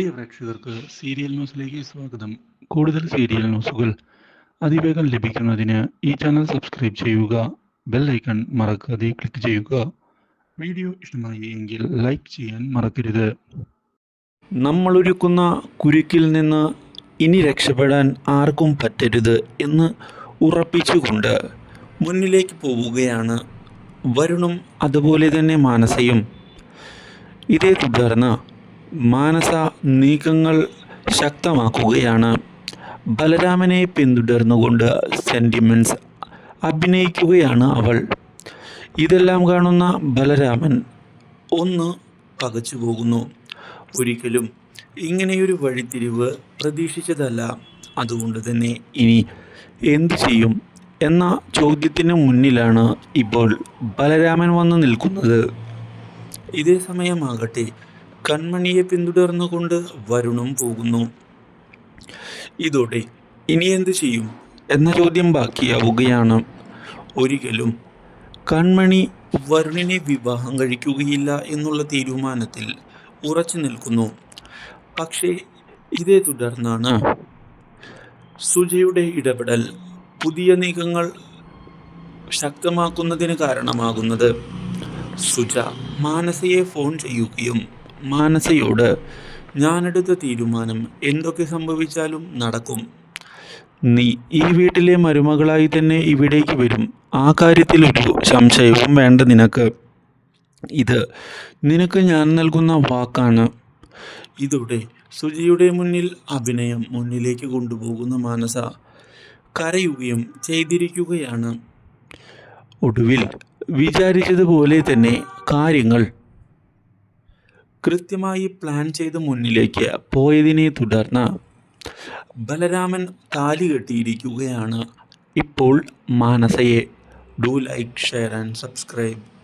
പ്രിയ പ്രേക്ഷകർക്ക് സീരിയൽ ന്യൂസിലേക്ക് സ്വാഗതം. കൂടുതൽ സീരിയൽ ന്യൂസുകൾ അതിവേഗം ലഭിക്കുന്നതിന് ഈ ചാനൽ സബ്സ്ക്രൈബ് ചെയ്യുക ബെൽ ഐക്കൺ മറക്കാതെ ക്ലിക്ക് ചെയ്യുക. വീഡിയോ ഇഷ്ടമായി എങ്കിൽ ലൈക്ക് ചെയ്യാൻ മറക്കരുത്. നമ്മൾ നമ്മളൊരുക്കുന്ന കുരുക്കിൽ നിന്ന് ഇനി രക്ഷപ്പെടാൻ ആർക്കും പറ്റരുത് എന്ന് ഉറപ്പിച്ചുകൊണ്ട് മുന്നിലേക്ക് പോവുകയാണ് വരുണും അതുപോലെ തന്നെ മാനസയും. ഇതേ തുടർന്ന് മാനസ നീക്കങ്ങൾ ശക്തമാക്കുകയാണ്. ബലരാമനെ പിന്തുടർന്നുകൊണ്ട് സെന്റിമെന്റ്സ് അഭിനയിക്കുകയാണ് അവൾ. ഇതെല്ലാം കാണുന്ന ബലരാമൻ ഒന്ന് പകച്ചു പോകുന്നു. ഒരിക്കലും ഇങ്ങനെയൊരു വഴിത്തിരിവ് പ്രതീക്ഷിച്ചതല്ല. അതുകൊണ്ട് തന്നെ ഇനി എന്തു ചെയ്യും എന്ന ചോദ്യത്തിന് മുന്നിലാണ് ഇപ്പോൾ ബലരാമൻ വന്നു നിൽക്കുന്നത്. ഇതേ സമയമാകട്ടെ കൺമണിയെ പിന്തുടർന്നുകൊണ്ട് വരുണും പോകുന്നു. ഇതോടെ ഇനി എന്ത് ചെയ്യും എന്ന ചോദ്യം ബാക്കിയാവുകയാണ്. ഒരിക്കലും കൺമണി വരുണിനെ വിവാഹം കഴിക്കുകയില്ല എന്നുള്ള തീരുമാനത്തിൽ ഉറച്ചു നിൽക്കുന്നു. പക്ഷേ ഇതേ തുടർന്നാണ് സുജയുടെ ഇടപെടൽ പുതിയ നീക്കങ്ങൾ ശക്തമാക്കുന്നതിന് കാരണമാകുന്നത്. സുജ മാനസയെ ഫോൺ ചെയ്യുകയും മാനസയോട് ഞാനെടുത്ത തീരുമാനം എന്തൊക്കെ സംഭവിച്ചാലും നടക്കും. നീ ഈ വീട്ടിലെ മരുമകളായി തന്നെ ഇവിടേക്ക് വരും. ആ കാര്യത്തിലൊരു സംശയവും വേണ്ട നിനക്ക്. ഇത് നിനക്ക് ഞാൻ നൽകുന്ന വാക്കാണ്. ഇതോടെ സുജിയുടെ മുന്നിൽ അഭിനയം മുന്നിലേക്ക് കൊണ്ടുപോകുന്ന മാനസ. കരയുകയും ചെയ്തിരിക്കുകയാണ്. ഒടുവിൽ വിചാരിച്ചതുപോലെ തന്നെ കാര്യങ്ങൾ കൃത്യമായി പ്ലാൻ ചെയ്ത് മുന്നിലേക്ക് പോയതിനെ തുടർന്ന് ബലരാമൻ താലി കെട്ടിയിരിക്കുകയാണ്. ഇപ്പോൾ മാനസയെ do like share and subscribe